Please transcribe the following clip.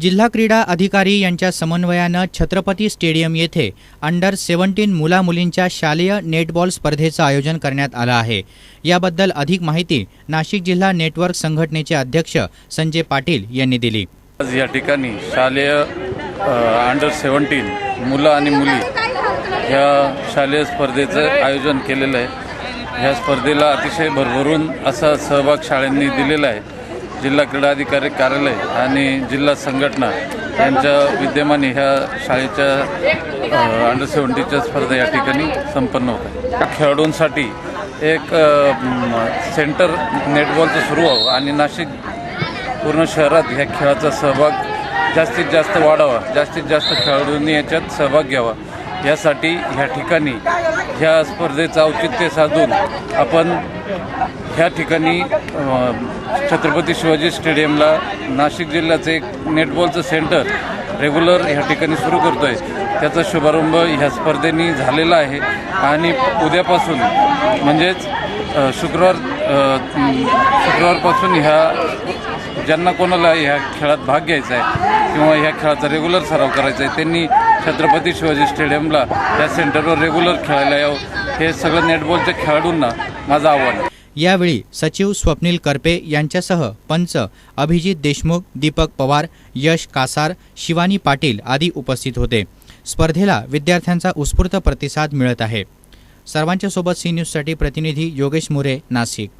जिल्हा क्रीडा अधिकारी यांच्या समन्वयानं छत्रपती स्टेडियम येथे अंडर सेव्हन्टीन मुलामुलींच्या शालेय नेटबॉल स्पर्धेचं आयोजन करण्यात आलं आहे. याबद्दल अधिक माहिती नाशिक जिल्हा नेटवर्क संघटनेचे अध्यक्ष संजय पाटील यांनी दिली. आज या ठिकाणी शालेय अंडर सेवन्टीन मुलं आणि मुली ह्या शालेय स्पर्धेचं आयोजन केलेलं आहे. ह्या स्पर्धेला अतिशय भरभरून असा सहभाग शाळांनी दिलेला आहे. जिल्हा क्रीडा अधिकारी कार्यालय आणि जिल्हा संघटना यांच्या विद्यमाने ह्या शाळेच्या अंडर सेवन्टीच्या स्पर्धा या ठिकाणी संपन्न होत आहे. खेळाडूंसाठी एक सेंटर नेटबॉलचं सुरू व्हावं आणि नाशिक पूर्ण शहरात ह्या खेळाचा सहभाग जास्तीत जास्त वाढावा जास्तीत जास्त खेळाडूंनी याच्यात सहभाग घ्यावा. यासाठी ह्या ठिकाणी ह्या स्पर्धेचं औचित्य साधून आपण ह्या ठिकाणी छत्रपती शिवाजी स्टेडियमला नाशिक जिल्ह्याचं एक नेटबॉलचं सेंटर रेग्युलर ह्या ठिकाणी सुरू करतो आहे त्याचा शुभारंभ ह्या स्पर्धेनी झालेला आहे. आणि उद्यापासून म्हणजेच शुक्रवार शुक्रवारपासून ह्या ज्यांना कोणाला ह्या खेळात भाग घ्यायचा आहे किंवा ह्या खेळाचा रेग्युलर सराव करायचा आहे त्यांनी छत्रपती शिवाजी स्टेडियमला या सेंटरवर रेग्युलर खेळायला यावं. हे सगळं नेटबॉलच्या खेळाडूंना माझं आव्हान आहे. यावेळी सचिव स्वप्नील करपे यांच्यासह पंच अभिजित देशमुख दीपक पवार यश कासार शिवानी पाटील आदी उपस्थित होते. स्पर्धेला विद्यार्थ्यांचा उत्स्फूर्त प्रतिसाद मिळत आहे. सर्वांच्या सोबत सी न्यूजसाठी प्रतिनिधी योगेश मोरे नाशिक.